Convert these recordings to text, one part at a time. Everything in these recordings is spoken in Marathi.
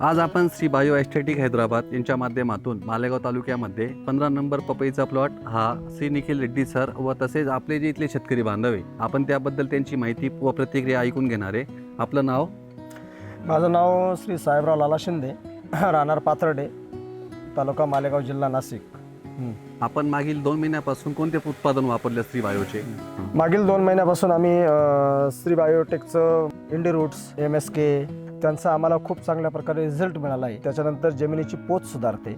आज आपण श्री बायो एस्थेटिक हैदराबाद यांच्या माध्यमातून मालेगाव तालुक्यामध्ये पंधरा नंबर पपईचा प्लॉट हा श्री निखिल रेड्डी सर व तसेच आपले जे इथले शेतकरी बांधव आपण त्याबद्दल त्यांची माहिती व प्रतिक्रिया ऐकून घेणार आहे. आपलं नाव? माझं नाव श्री साहेबराव लाला शिंदे राहणार पाथर्डे तालुका मालेगाव जिल्हा नाशिक. आपण मागील दोन महिन्यापासून कोणते उत्पादन वापरले श्री बायोचे? मागील दोन महिन्यापासून आम्ही अ, Shri बायोटेकचं Indie roots M S K त्यांचा आम्हाला खूप चांगल्या प्रकारे रिझल्ट मिळाला आहे. त्याच्यानंतर जमिनीची पोत सुधारते.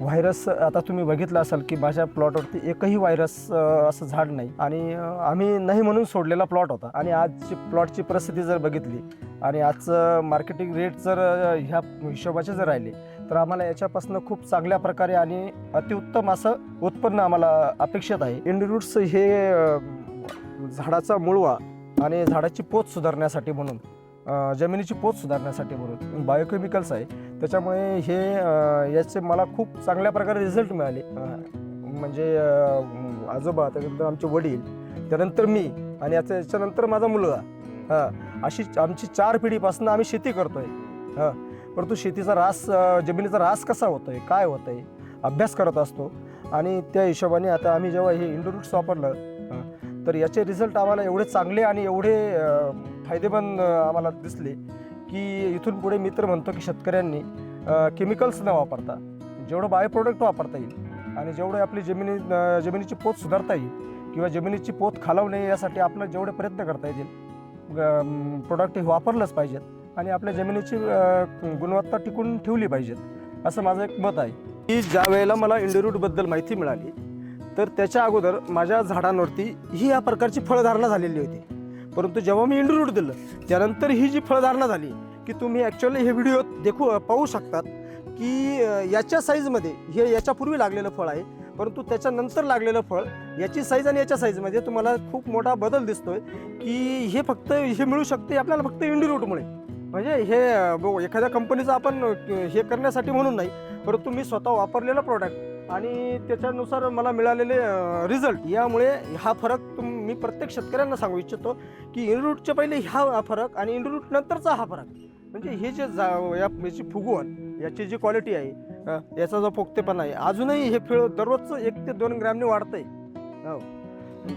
व्हायरस आता तुम्ही बघितलं असाल की माझ्या प्लॉटवरती एकही व्हायरस असं झाड नाही. आणि आम्ही नाही म्हणून सोडलेला प्लॉट होता. आणि आजची प्लॉटची परिस्थिती जर बघितली आणि आजचं मार्केटिंग रेट जर ह्या हिशोबाचे जर राहिले तर आम्हाला याच्यापासून खूप चांगल्या प्रकारे आणि अतिउत्तम असं उत्पन्न आम्हाला अपेक्षित आहे. इंडिरूट्स हे झाडाचा मुळवा आणि झाडाची पोत सुधारण्यासाठी म्हणून. जमिनीची पोत सुधारण्यासाठी म्हणून. बायोकेमिकल्स आहे. त्याच्यामुळे हे याचे मला खूप चांगल्या प्रकारे रिझल्ट मिळाले. म्हणजे आजोबा त्याच्यानंतर आमचे वडील त्यानंतर मी आणि याच्या याच्यानंतर माझा मुलगा. हां अशी आमची चार पिढीपासून आम्ही शेती करतोय. हां परंतु शेतीचा रास जमिनीचा रास कसा होतो आहे काय होतं आहे अभ्यास करत असतो. आणि त्या हिशोबाने आता आम्ही जेव्हा हे इंडोरूट्स वापरलं तर याचे रिझल्ट आम्हाला एवढे चांगले आणि एवढे फायदे फायदेमंद आम्हाला दिसले की इथून पुढे मी तर म्हणतो की शेतकऱ्यांनी केमिकल्स न वापरता जेवढं बाय प्रोडक्ट वापरता येईल आणि जेवढे आपली जमिनी जमिनीची पोत सुधारता येईल किंवा जमिनीची पोत खालावू नये यासाठी आपलं जेवढे प्रयत्न करता येतील प्रोडक्ट हे वापरलंच पाहिजेत आणि आपल्या जमिनीची गुणवत्ता टिकून ठेवली पाहिजेत असं माझं एक मत आहे. की ज्या वेळेला मला इंडोरूटबद्दल माहिती मिळाली तर त्याच्या अगोदर माझ्या झाडांवरती ही या प्रकारची फळधारणा झालेली होती. परंतु जेव्हा मी इंडिरूट दिलं त्यानंतर ही जी फळधारणा झाली की तुम्ही ॲक्च्युअली हे व्हिडिओ देखू पाहू शकतात की याच्या साईजमध्ये हे याच्यापूर्वी लागलेलं फळ आहे परंतु त्याच्यानंतर लागलेलं फळ याची साईज आणि याच्या साईजमध्ये तुम्हाला खूप मोठा बदल दिसतोय की हे फक्त हे मिळू शकते आपल्याला फक्त इंडिरूटमुळे म्हणजे हे ब- एखाद्या कंपनीचं आपण हे करण्यासाठी म्हणून नाही परंतु मी स्वतः वापरलेलं प्रोडक्ट आणि त्याच्यानुसार मला मिळालेले रिझल्ट यामुळे हा फरक तुम मी प्रत्येक शेतकऱ्यांना सांगू इच्छितो की इनरूटच्या पहिले हा फरक आणि इनरूट नंतरचा हा फरक. म्हणजे हे जे जा याची फुगवण याची जी क्वालिटी आहे याचा जो पोक्तेपणा आहे अजूनही हे फळ दररोजचं एक ते दोन ग्रॅमने वाढतंय. हो.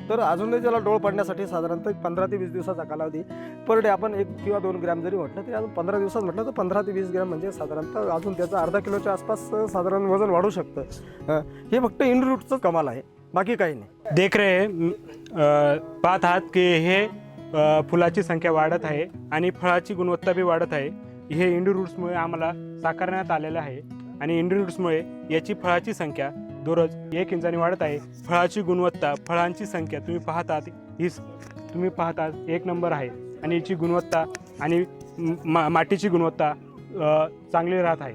तर अजूनही त्याला डोळ पडण्यासाठी साधारणतः पंधरा ते वीस दिवसाचा कालावधी पर डे आपण एक किंवा दोन ग्रॅम जरी म्हटलं तरी अजून पंधरा दिवसात म्हटलं तर पंधरा ते वीस ग्रॅम म्हणजे साधारणतः अजून त्याचं अर्धा किलोच्या आसपास साधारण वजन वाढू शकतं. हे फक्त इनरूटचं कमाल आहे. बाकी काही नाही. देख रे पाहत आहात की हे फुलाची संख्या वाढत आहे आणि फळाची गुणवत्ता बी वाढत आहे. हे इंडू रूट्समुळे आम्हाला साकारण्यात आलेलं आहे आणि इंडू रूट्समुळे याची फळाची संख्या दररोज एक इंचाने वाढत आहे. फळाची गुणवत्ता फळांची संख्या तुम्ही पाहतात आहात ही तुम्ही पाहतात आहात एक नंबर आहे. आणि याची गुणवत्ता आणि मा- मातीची गुणवत्ता चांगली राहत आहे.